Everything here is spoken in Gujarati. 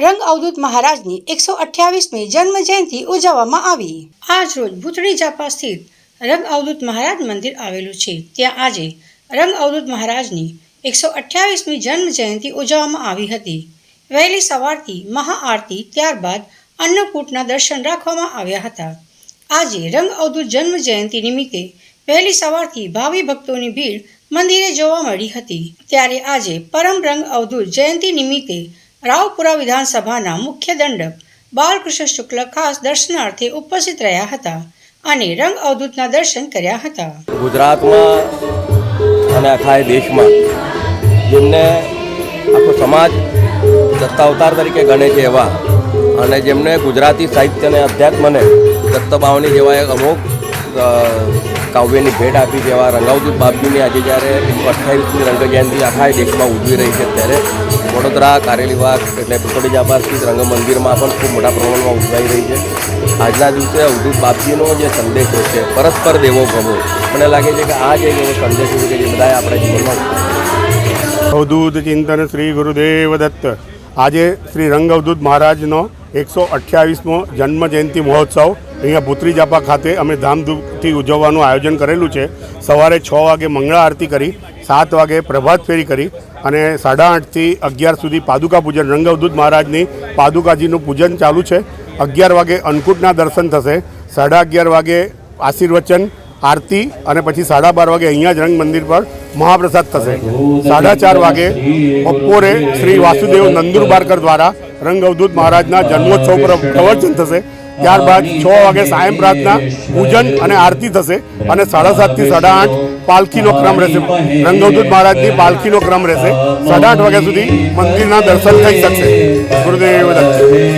રંગ અવધૂત મહારાજની એકસો અઠ્યાવીસમી જન્મ જયંતિ ઉજવવામાં આવી. આજ રોજ ભૂતળી જાપા સ્થિત રંગ અવધૂત મહારાજ મંદિર આવેલું છે. ત્યાં આજે રંગ અવધૂત મહારાજની એકસો અઠ્યાવીસમી જન્મ જયંતિ ઉજવવામાં આવી હતી. વહેલી સવારથી મહાઆરતી ત્યારબાદ અન્નકૂટના દર્શન રાખવામાં આવ્યા હતા. આજે રંગ અવધૂત જન્મ જયંતિ નિમિત્તે વહેલી સવારથી ભાવિ ભક્તોની ભીડ મંદિરે જોવા મળી હતી. ત્યારે આજે પરમ રંગ અવધૂત જયંતિ નિમિત્તે રાવપુરા વિધાનસભાના મુખ્ય દંડક બાલકૃષ્ણ શુક્લ ખાસ દર્શનાર્થે ઉપસ્થિત રહ્યા હતા અને રંગ અવધૂતના દર્શન કર્યા હતા. ગુજરાતમાં અને આખા દેશમાં જેમને આખો સમાજ દત્તાવતાર તરીકે ગણે છે એવા અને જેમને ગુજરાતી સાહિત્યને અધ્યાત્મને દત્તબાવની જેવા એક અમુક કાવ્યની ભેટ આપી જેવા રંગાવદૂત બાપજીની આજે જ્યારે અઠ્ઠાવીસમી રંગ જયંતિ આખા દેશમાં ઉજવી રહી છે, ત્યારે વડોદરા, કારેલીવાગ એટલે પુતળી જાપા સ્થિત રંગ મંદિરમાં પણ ખૂબ મોટા પ્રમાણમાં ઉજવાઈ રહી છે. આજના દિવસે અવધૂત બાપજીનો જે સંદેશો છે, પરસ્પર દેવો ભવો, મને લાગે છે કે આ જ એવો સંદેશ છે કે જે બધાએ આપણા જીવનમાં અવધૂત ચિંતન શ્રી ગુરુદેવ દત્ત. આજે શ્રી રંગ અવધૂત મહારાજનો એકસો અઠ્યાવીસમો જન્મ જયંતિ મહોત્સવ. અહીંયા ભૂતરી જાપા ખાતે અમે ધામધૂમથી ઉજવવાનું આયોજન કરેલું છે. સવારે છ વાગે મંગળા આરતી કરી, સાત વાગે પ્રભાત ફેરી કરી અને સાડા આઠથી અગિયાર સુધી પાદુકા પૂજન, રંગવદૂત મહારાજની પાદુકાજીનું પૂજન ચાલુ છે. અગિયાર વાગે અન્નકૂટના દર્શન થશે, સાડા અગિયાર વાગે આશીર્વચન, આરતી અને પછી સાડા બાર વાગે અહીંયા જ રંગ મંદિર પર મહાપ્રસાદ થશે. સાડા ચાર વાગે બપોરે શ્રી વાસુદેવ નંદુરબારકર દ્વારા રંગ અવધૂત મહારાજના જન્મોત્સવ પર પ્રવચન થશે. ત્યારબાદ છ વાગે સાયમ પ્રાર્થના પૂજન અને આરતી થશે અને સાડા સાતથી સાડા આઠ પાલખીનો ક્રમ રહેશે. રંગવદૂત મહારાજની પાલખીનો ક્રમ રહેશે. સાડા આઠ વાગ્યા સુધી મંદિરના દર્શન થઈ શકશે. ગુરુદેવ